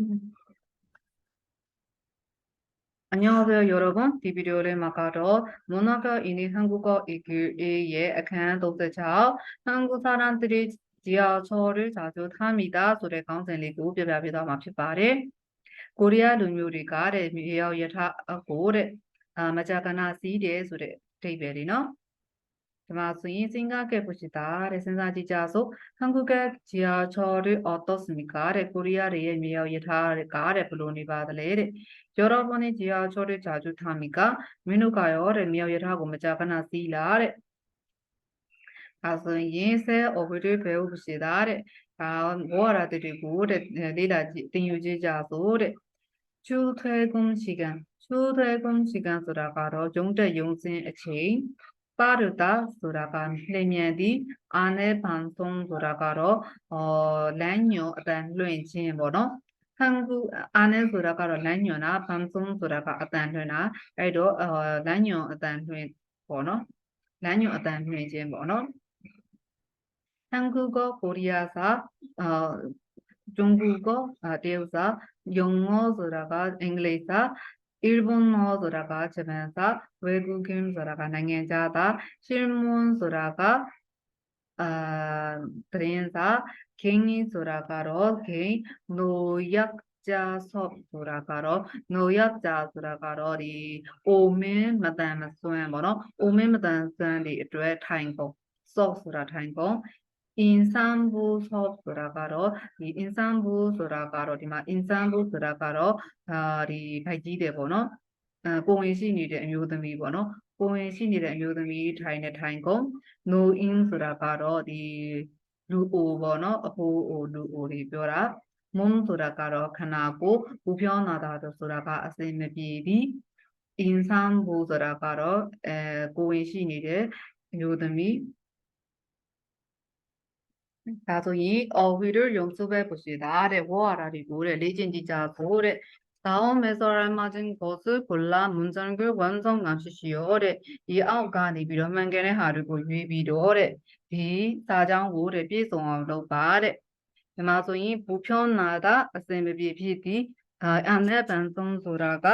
음. 안녕하세요, 여러분. 비비디오를 막으로 문화가 있는 한국어 이글의 약한 독자자. 한국 사람들이 지하철을 자주 탑니다. 소래 강생리고 벼벼비다. 마피바레 코리아 룸유리가 레미어 예타고레 아, 아, 마자가나 시데 소래 데이베리노. ဒီမှာဆိုရင်စဉ်းစားခဲ့ဖို့ရှိတာတဲ့စဉ်းစားကြည့်ကြစို့ဟန်ဂူကဂျီယာချော်ရီအော်တော့စမီကာတဲ့ကိုရီးယားတွေရဲ့မြေရောက်ရထားတဲ့ကားတဲ့ဘလို့နေပါသလဲတဲ့ယောရောပေါ်နေဂျီယာချော်ရီဂျာကျူထာမီကာမင်းတို့ကရောတဲ့မြေရောက်ရထားကိုမကြာခဏစီးလာတဲ့အဲဆိုရင်ဆဲအော်ဘီတွေဘယ်ဟုတ်ရှိတာတဲ့အာဘောရတဲ့တွေကိုတဲ့လေးလာတင်ယူကြကြစို့တဲ့ချူထွဲကုန်စီကံချူထွဲကုန်စီကံဆိုတာကတော့ဂျုံတက်ယုံစင်းအချိန် 소래. 출퇴근 시간, 출퇴근 시간 소라가로 용대 용신 어체인 빠르다 소라가 내면디 안에 방송 소라가로 어 란요 어떤 루인진 뭐노 한국 안에 소라가로 란요나 방송 소라가 어떤 루나 에도 어 란요 어떤 루 뭐노 란요 어떤 루인진 뭐노 한국어 코리아사 어 중국어 아 대우사 영어 소라가 잉글리사 Irvon law ဆိုတာကဂျပန်စာ Wegukin ဆိုတာကနိုင်ငံခြားသား Shinmon ဆိုတာကအာသတင်းစာ Kengi ဆိုတာကတော့ Ken no yak ကြဆော့ဆိုတာကတော့ no ရကြဆိုတာကတော့ဒီအိုမင်းမတန်မစွမ်းပေါ့နော်အိုမင်းမတန်စွမ်းတွေအတွက်ထိုင်ကုန် soft ဆိုတာထိုင်ကုန် insambu soft ဆိုတာကတော့ဒီ insambu ဆိုတာကတော့ဒီမှာ insambu ဆိုတာကတော့အာဒီဖိုက်ကြီးတယ်ပေါ့နော်အဲပုံဝင်ရှိနေတဲ့အမျိုးသမီးပေါ့နော်ပုံဝင်ရှိနေတဲ့အမျိုးသမီးထိုင်တဲ့ထိုင်ကုန် no in ဆိုတာကတော့ဒီလူအိုပေါ့နော်အဖိုးအိုလူအိုတွေပြောတာမွန်းဆိုတာကတော့ခနာကိုဘူပြောနာတာဆိုတာကအစင်မပြေသည် insambu ဆိုတာကတော့အဲကိုဝင်ရှိနေတဲ့အမျိုးသမီး ဒါဆိုရင် 어휘를 연습해 보시다. တဲ့ 워라리고 တဲ့ လေ့ကျင့်ကြည့်ကြဖို့တဲ့ 다음 에서를 맞은 것을 골라 문장을 완성하십시오. တဲ့ 이အောက်ကနေပြီးတော့မှန်ကန်တဲ့ဟာတွေကိုရွေးပြီးတော့တဲ့ဒီစာကြောင်းကိုတဲ့ပြည့်စုံအောင်လုပ်ပါတဲ့ဒီမှာဆိုရင်ဘူဖြောနာတာအစင်မပြေဖြစ်သည်အာအန်နဲ့ဗန်ဆုံးဆိုတာက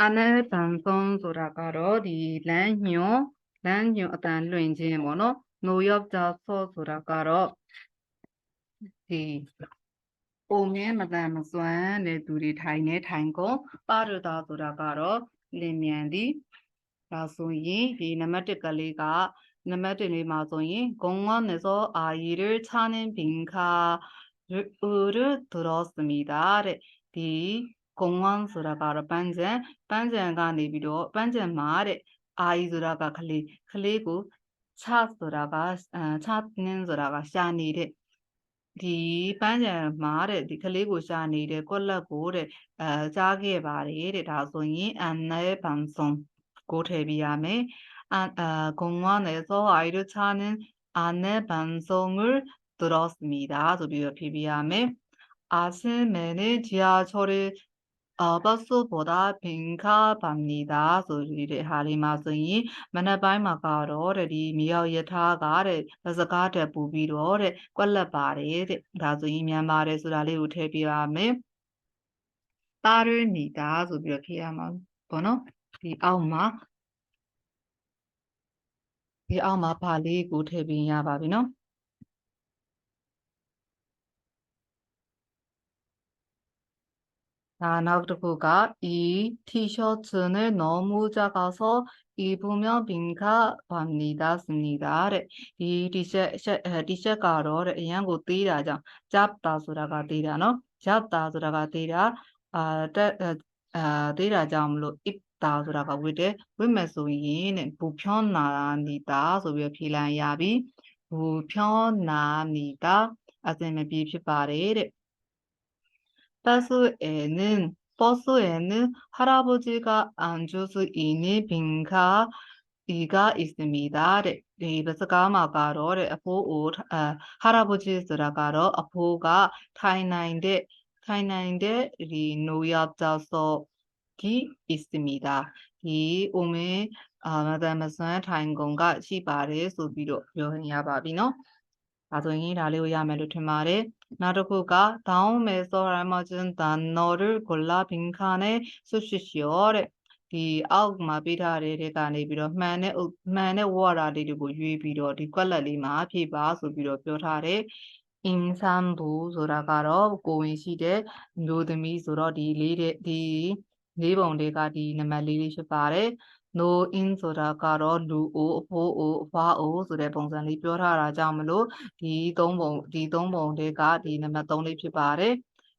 အာနယ်ပန်သွန်ဆိုတာကတော့ဒီလမ်းညွန်လမ်းညွန်အတန်လွင်ခြင်းပေါ့နော် no york da so ဆိုတာကတော့ဒီပုံငင်းမတန်မစွမ်းတဲ့သူတွေထိုင်နေထိုင်ကုန်ပါရတာဆိုတာကတော့လင်မြန်သည်ဒါဆိုရင်ဒီနံပါတ်1ကလေးကနံပါတ်1လေးမှာဆိုရင်ဂုံငေါနေစောအာရီရချာနင်ဘင်ခါဥရဒရောစမီဒါတဲ့ဒီ ဂုံဝမ်ဆိုတာကတော့ပန်းစံပန်းစံကနေပြီးတော့ပန်းစံမှာတဲ့အာဤဆိုတာကခလေးခလေးကိုချဆိုတာကချနင်းဆိုတာကရှာနေတဲ့ဒီပန်းချံမှာတဲ့ဒီကလေးကိုရှာနေတဲ့ကွက်လက်ကိုတဲ့အဲကြားခဲ့ပါတယ်တဲ့ဒါဆိုရင်အန်နဲပန်ဆုံကိုထည့်ပြရမယ်အာဂုံဝနဲ့သောအိုင်ရချာနင်းအန်နဲပန်ဆုံကိုဒရော့စမီဒါဆိုပြီးတော့ဖြေပြရမယ်အာစင်မဲနဲ့ဂျီယာချော်ရီ အာပတ်စုပေါ်တာဘင်ခါပါမနီတာဆိုတဲ့ဟာလေးမှာဆိုရင်မနက်ပိုင်းမှာကတော့တဲ့ဒီမြေရောက်ယထာကတဲ့စကားတက်ပူပြီးတော့တဲ့ကွက်လက်ပါတယ်တဲ့ဒါဆိုရင်မြန်မာတယ်ဆိုတာလေးကိုထည့်ပြပါမယ်တာရနီတာဆိုပြီးတော့ဖြေရမှာပေါ့နော်ဒီအောက်မှာဒီအောက်မှာဗာလေးကိုထည့်ပြရပါပြီနော် 자, 나우트쿠가 이 티셔츠는 너무 작아서 입으면 빈칸합니다. 씁니다. 이 티셔츠 티셔츠 가로 အရန်ကိုသေးတာကြောင့် 잡다ဆိုတာကသေးတာနော် 잡다ဆိုတာကသေးတာအာတက်အာသေးတာကြောင့်မလို့ 입다ဆိုတာကဝတ်တယ်ဝတ်မယ်ဆိုရင်တဲ့ဘူဖြောနာနေတာဆိုပြီးဖြေလိုက်ရပြီဘူဖြောနာနေတာအစင်မပြေဖြစ်ပါတယ်တဲ့ 버스에는 버스에는 할아버지가 안주스이니 빈가 이가 있습니다. 레이브스가 마가로 레포 우 아, 할아버지 들어가로 아포가 타이나인데 타이나인데 리노야자서기 있습니다. 이 오메 아마다마스의 타인공과 시바레 소비로 표현해야 바비노 나중에 라레오야메를 틀마레 နောက်တစ်ခုကဒေါင်းမဲဆောရမကျန်တန်နော်ရကိုလာပင်ခါနဲ့ဆွရှိရှိရောတဲ့ဒီအောက်မှာပေးထားတဲ့တဲ့ကနေပြီးတော့မှန်တဲ့မှန်တဲ့ word လေးတွေကိုရွေးပြီးတော့ဒီ color လေးမှာဖြည့်ပါဆိုပြီးတော့ပြောထားတယ် insan ဘူးဆိုတာကတော့ကိုဝင်ရှိတဲ့မျိုးသမီးဆိုတော့ဒီလေးတဲ့ဒီလေးပုံတွေကဒီနံပါတ်လေးလေးဖြစ်ပါတယ် no in ဆိုတာကတော့လူအိုအဖိုးအိုအဖွားအိုဆိုတဲ့ပုံစံလေးပြောထားတာကြောင့်မလို့ဒီသုံးပုံဒီသုံးပုံတွေကဒီနံပါတ်3လေးဖြစ်ပါတယ်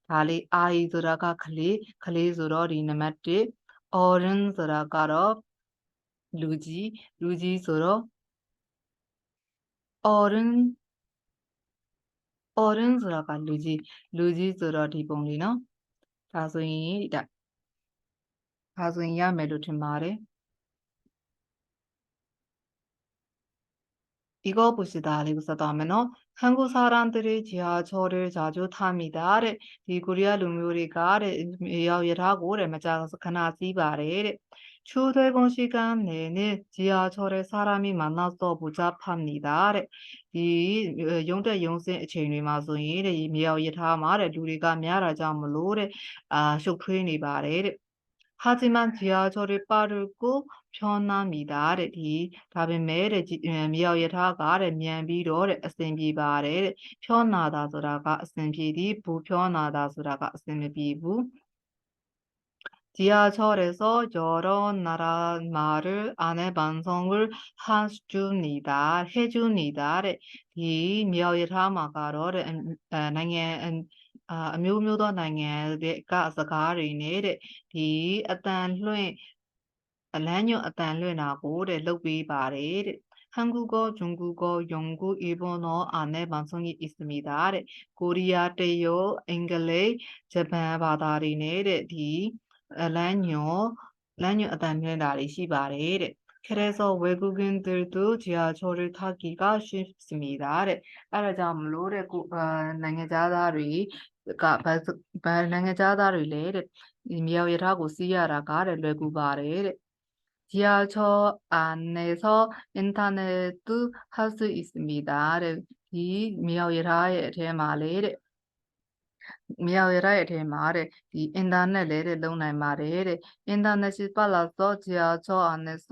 ဒါလေး i ဆိုတာကကလေးကလေးဆိုတော့ဒီနံပါတ်1 orange ဆိုတာကတော့လူကြီးလူကြီးဆိုတော့ orange orange ဆိုတာကလူကြီးလူကြီးဆိုတော့ဒီပုံလေးနော်ဒါဆိုရင်ဒါဒါဆိုရင်ရမယ်လို့ထင်ပါတယ် 읽어보시다 리고서다면어 한국 사람들이 지하 저를 자주 탑니 다. 이 코리아 룸요리가 예약이라고 맞아서 가나지 바 래. 출퇴근 시간 내내 지하철에 사람이 만나서 복잡합니 다. 이 용대 용신 체인이마서 이 미야이타 말에 우리가 미야라자 몰로레 아 쇼크니 바 래. 하지만 지하철이 빠르고 편합니다. တဲ့ဒီဒါပေမဲ့တဲ့မြောက်ရထားကတဲ့မြန်ပြီးတော့တဲ့အဆင်ပြေပါတယ်တဲ့ဖြောနာတာဆိုတာကအဆင်ပြေသည်ဘူဖြောနာတာဆိုတာကအဆင်မပြေဘူး 지하철에서 여러 나라 말을 안내 방송을 해줍니다. 해줍니다. တဲ့ဒီမြောက်ရထားမှာကတော့တဲ့နိုင်ငံအာအမျိုးမျိုးသောနိုင်ငံတွေကစကားတွေနဲ့တဲ့ဒီအတန်လွှင့် အလန်းညွတ်အတန်လွှင့်တာကိုတဲ့လုပ်ပေးပါတယ်တဲ့한국어 중국어 영국 일본어 안내 방송이 있습니다တဲ့ကိုရီးယားတရုတ်အင်္ဂလိပ်ဂျပန်ဘာသာတွေနဲ့တဲ့ဒီအလန်းညွတ်လမ်းညွတ်အတန်လွှင့်တာတွေရှိပါတယ်တဲ့ 그래서 외국인들도 지하철을 타기가 쉽습니다. တဲ့အဲ့ဒါကြောင့်မလို့တဲ့ကိုနိုင်ငံခြားသားတွေကဗာနိုင်ငံခြားသားတွေလည်းတဲ့ဒီမြောက်ရထားကိုစီးရတာကတဲ့လွယ်ကူပါတယ်တဲ့ 지하철 안에서 인터넷도 할 수 있습니다. တဲ့ဒီမြောက်ရထားရဲ့အထဲမှာလေတဲ့မြောက်ရတဲ့အထဲမှာတဲ့ဒီအင်တာနက်လည်းတဲ့လုံနိုင်ပါတယ်တဲ့အင်တာနက်ရှိပါလာတော့지하철안에서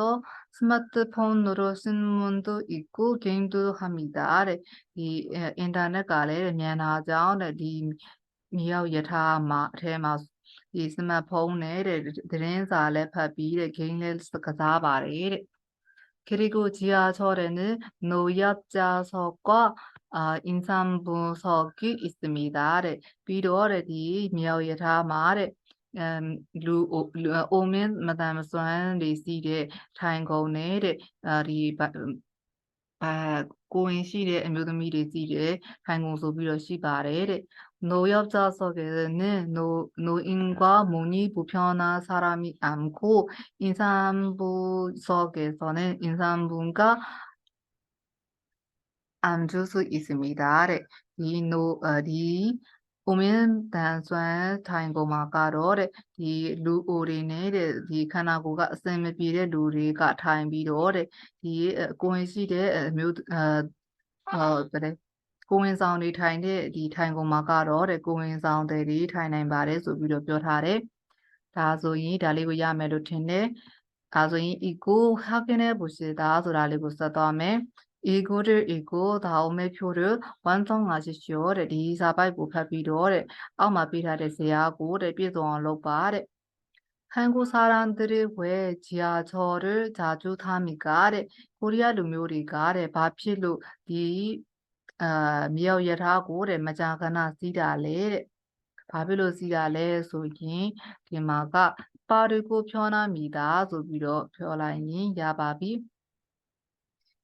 스마트폰으로 신문도 있고 게임도 합니다တဲ့ဒီအင်တာနက်ကလည်းမြန်တာကြောင့်တဲ့ဒီမြောက်ရထားမှာအထဲမှာ ဒီစမတ်ဖုန်းနဲ့တဲ့သတင်းစာလည်းဖတ်ပြီးတဲ့ game လည်းကစားပါတယ်တဲ့그리고지하철에는노약자석과 아, 인삼분석이 있습니다. တဲ့ပြီးတော့တဲ့ဒီမြောက်ရထားမှာတဲ့အမ်လူအိုမင်းမတန်မစွမ်းတွေစီးတဲ့ထိုင်ကုန်နဲ့တဲ့အဲဒီဘာကိုဝင်ရှိတဲ့အမျိုးသမီးတွေစီးတဲ့ထိုင်ကုန်ဆိုပြီးတော့ရှိပါတယ်တဲ့ 노엽자석에는 노, 노인과 몸이 불편한 사람이 앉고 임산부석에서는 임산부가 앉을 수 있습니다. 네. 이 노, 어, 리 오면 단순 타인고마가로레 네. 이 루오리네레 네. 이 카나고가 셈비레 루리가 타인비로레 이 고인시레 묘 어, 그래. ကိုဝင်ရှိတဲ့အမျိုးအာဟောတဲ့ကိုဝင်ဆောင်တွေထိုင်တဲ့ဒီထိုင်ကုန်မှာကတော့တဲ့ကိုဝင်ဆောင်တွေထိုင်နိုင်ပါတယ်ဆိုပြီးတော့ပြောထားတယ်ဒါဆိုရင်ဒါလေးကိုရမယ်လို့ထင်တယ်ဒါဆိုရင် eco 확인해 보시다ဆိုတာလေးကိုဆက်သွားမယ် 이거를 읽고 다음에 표를 완성하십시오. တဲ့ဒီ စာပိုက်ကိုဖတ်ပြီးတော့တဲ့အောက်မှာပေးထားတဲ့ဇယားကိုတဲ့ပြည့်စုံအောင်လုပ်ပါတဲ့ 한국 사람들이 왜 지하철을 자주 탑니까? တဲ့ကိုရီးယားလူမျိုးတွေကတဲ့ဘာဖြစ်လို့ဒီ အာမြောက်ယထာကိုတဲ့မကြာခဏစီးတာလေတဲ့ဘာဖြစ်လို့စီးတာလဲဆိုရင်ဒီမှာကပါရီကိုဖြောနာမိတာဆိုပြီးတော့ပြောလိုက်ရင်ရပါပြီ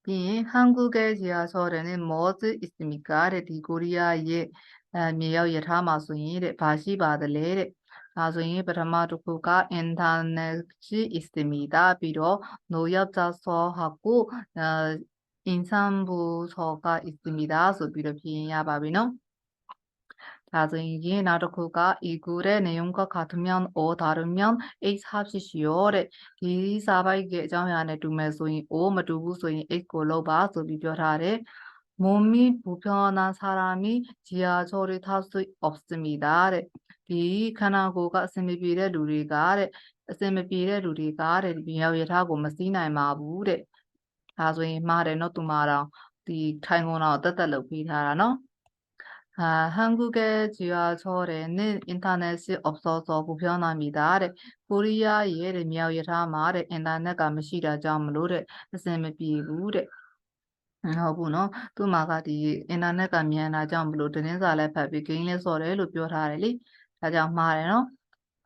ပြီးရင်ဟန်ဂူကဲဂျီယာဆောတဲ့နဲ့မောစစ်အစ္စမီကာတဲ့ဒီကိုရီးယားရဲ့အမြေရောက်ယထာမှာဆိုရင်တဲ့ဘာရှိပါသလဲတဲ့ဒါဆိုရင်ပထမတစ်ခုက internet ရှိ istimida ပြီးတော့ no yap za so ha ko 인삼부서가 있습니 다. 소비로 비행해야 바비 노. 나중에 나르코가 이 글의 내용과 같으면 오 다르면 H 합시시 오. 이 사바이 계정 안에 두면서인 오 모두부서인 H 골로바 소비별하 래. 몸이 불편한 사람이 지하철을 탈 수 없습니 다. 이 카나고가 스미비레 루리가 스미비레 루리가 미야위타고 마시나이 마부 레. ဒါဆိုရင်မှားတယ်เนาะသူမှာတော့ဒီထိုင်ကုန်တော့တက်တက်လုပ်ပေးထားတာเนาะ 아, 한국의 지하철에는 인터넷이 없어서 불편합니다. တဲ့ကိုရီးယားရဲ့တဲ့မြောက်ရထားမှာတဲ့အင်တာနက်ကမရှိတာကြောင့်မလို့တဲ့အစင်မပြေဘူးတဲ့ဟုတ်ဘူးနော်သူ့မှာကဒီအင်တာနက်ကမြန်တာကြောင့်မလို့တင်းစာလည်းဖတ်ပြီးဂိမ်းလည်းစော်တယ်လို့ပြောထားတယ်လေဒါကြောင့်မှားတယ်နော်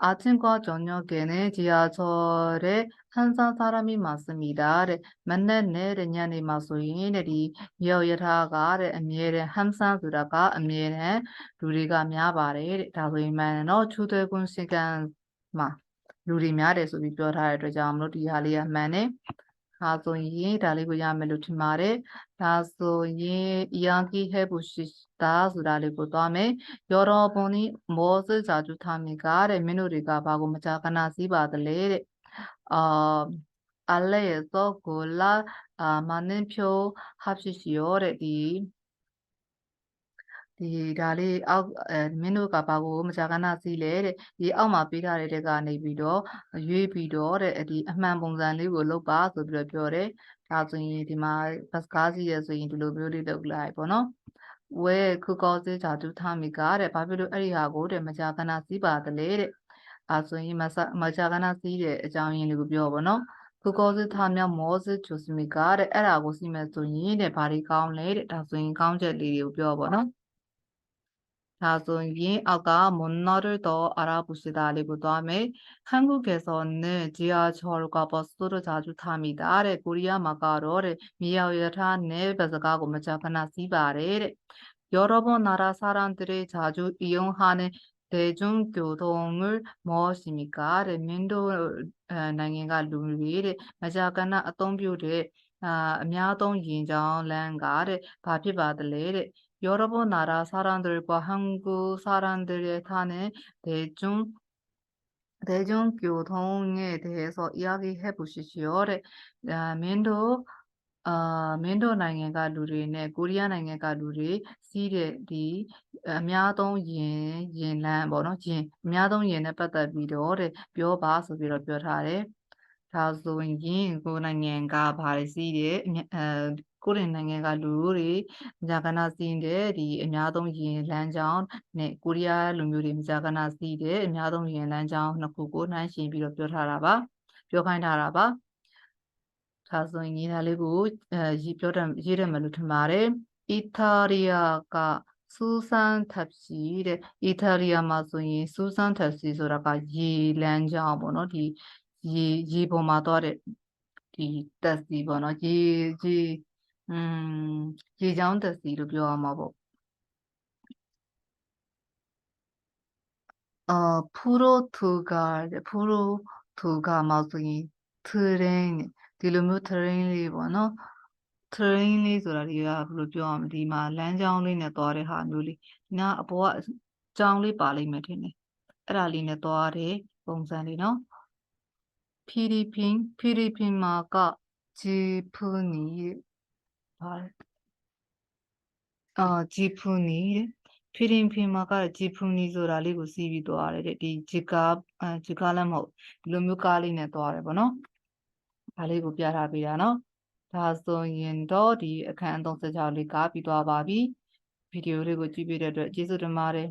아침과 저녁에는 지하철에 항상 사람이 많습니다. တဲ့မနေ့နဲ့တဲ့ညနေမှာဆိုရင်တဲ့ဒီမြောက်ရထားကတဲ့အမြဲတမ်းဟမ်ဆန်ဆိုတာကအမြဲတမ်းလူတွေကများပါတယ်တဲ့ဒါဆိုရင်မှန်တယ်နော်ချူတဲ့ကွန်စကန်မှာလူတွေများတယ်ဆိုပြီးပြောထားတဲ့အတွက်ကြောင့်မလို့ဒီဟာလေးကမှန်တယ် ဒါဆိုရင်ဒါလေးကိုရမယ်လို့ထင်ပါတယ်ဒါဆိုရင်ယန်ကီဟဲဘူရှိတာဆိုတာလေးကိုသွားမယ်ယော်ရောဘုံနီမောဆစ်စာကျူထားမိကတဲ့မင်းတို့တွေကဘာကိုမကြာခဏစည်းပါသလဲတဲ့အာအလဲတော့ကိုလာအာမနင်ဖြိုဟပ်ရှိရှိရောတဲ့ဒီ ဒီဒါလေးအောက်မင်းတို့ကဘာကိုမကြာခဏစီးလဲတဲ့ဒီအောက်မှာပေးထားတဲ့တက်ကနေပြီးတော့ရွေးပြီးတော့တဲ့ဒီအမှန်ပုံစံလေးကိုလုပ်ပါဆိုပြီးတော့ပြောတယ်ဒါဆိုရင်ဒီမှာဘတ်ကားစီးရဆိုရင်ဒီလိုမျိုးလေးလုပ်လိုက်ပေါ့နော်ဝဲခုကောစေချာတူထမိကတဲ့ဘာဖြစ်လို့အဲ့ဒီဟာကိုတဲ့မကြာခဏစီးပါတလေတဲ့အာဆိုရင်မဆမကြာခဏစီးတဲ့အကြောင်းရင်းလေးကိုပြောပါတော့ခုကောစေထားမြောက်မောစေချူစမိကတဲ့အဲ့ဒါကိုစီးမယ်ဆိုရင်တဲ့ဘာတွေကောင်းလဲတဲ့ဒါဆိုရင်ကောင်းချက်လေးတွေကိုပြောပါတော့ ဒါဆိုရင်အောက်က문어를더 알아보시다လေးကိုသွားမယ် 한국에서는 지하철과 버스를 자주 탑니다. တဲ့ကိုရီးယားမှာကတော့တဲ့မြေရောက်ရထားနဲ့ဘတ်စကားကိုမကြာခဏစီးပါတယ်တဲ့ 여러 번 나라 사람들이 자주 이용하는 대중교통을 무엇입니까? တဲ့မင်းတို့အဲနိုင်ငံကလူတွေတဲ့မကြာခဏအသုံးပြုတဲ့အာအများသုံးရင်ကြောင်းလမ်းကတဲ့ဘာဖြစ်ပါသလဲတဲ့ 여러 번 나라 사람들과 한국 사람들이 타는 대중 대중교통에 대해서 이야기해 보시지요. တဲ့အာမင်းတို့အာမင်းတို့နိုင်ငံကလူတွေနဲ့ကိုရီးယားနိုင်ငံကလူတွေစီးတဲ့ဒီအများသုံးရင်ရင်လမ်းပေါ့နော်ရင်အများသုံးရင်နဲ့ပတ်သက်ပြီးတော့တဲ့ပြောပါဆိုပြီးတော့ပြောထားတယ်ဒါဆိုရင်ကိုယ်နိုင်ငံကဘာတွေစီးတယ်အဲ ကိုယ်နိုင်ငံကလူတွေမကြာခဏစီးတဲ့ဒီအများသုံးရင်လမ်းကြောင်းနဲ့ကိုရီးယားလူမျိုးတွေမကြာခဏစီးတဲ့အများသုံးရင်လမ်းကြောင်းနှစ်ခုကိုနှိုင်းယှဉ်ပြီးတော့ပြောထားတာပါပြောခိုင်းထားတာပါဒါဆိုရင်ဒါလေးကိုအဲရေးပြောတယ်ရေးတယ်မလို့ထင်ပါတယ်အီတာလီယာကစူဆန်တပ်စီတဲ့အီတာလီယာမှာဆိုရင်စူဆန်တပ်စီဆိုတာကရေလမ်းကြောင်းပေါ့နော်ဒီရေရေပေါ်မှာသွားတဲ့ဒီတပ်စီပေါ့နော်ရေရေ อืมရေချောင်းတပ်စီလို့ပြောရမှာပေါ့အာဖူရိုတူဂါဖူရိုတူဂါမှာဆိုရင်ထရင်ဒီလိုမျိုး terrain လေးပေါ့နော် terrain လေးဆိုတာဒီကဘယ်လိုပြောရမလဲဒီမှာလမ်းကြောင်းလေးနဲ့သွားတဲ့ဟာမျိုးလေးဒီနာအပေါ်ကကြောင်းလေးပါလိမ့်မယ်ထင်တယ်အဲ့ဒါလေးနဲ့သွားတဲ့ပုံစံလေးနော်ဖီလစ်ပင်ဖီလစ်ပင်မှာကဂျီပူနီဟာ အာဂျီပူနီဖီလစ်ပင်မှာကဂျီပူနီဆိုတာလေးကိုစီးပြီးသွားတယ်တဲ့ဒီဂျီကာအဲဂျီကာလည်းမဟုတ်ဒီလိုမျိုးကားလေးနဲ့သွားတယ်ပေါ့နော်ဒါလေးကိုပြထားပေးတာနော်ဒါဆိုရင်တော့ဒီအခန်း36လေးကပြီးသွားပါပြီဗီဒီယိုလေးကိုကြည့်ပြတဲ့အတွက်ကျေးဇူးတင်ပါတယ်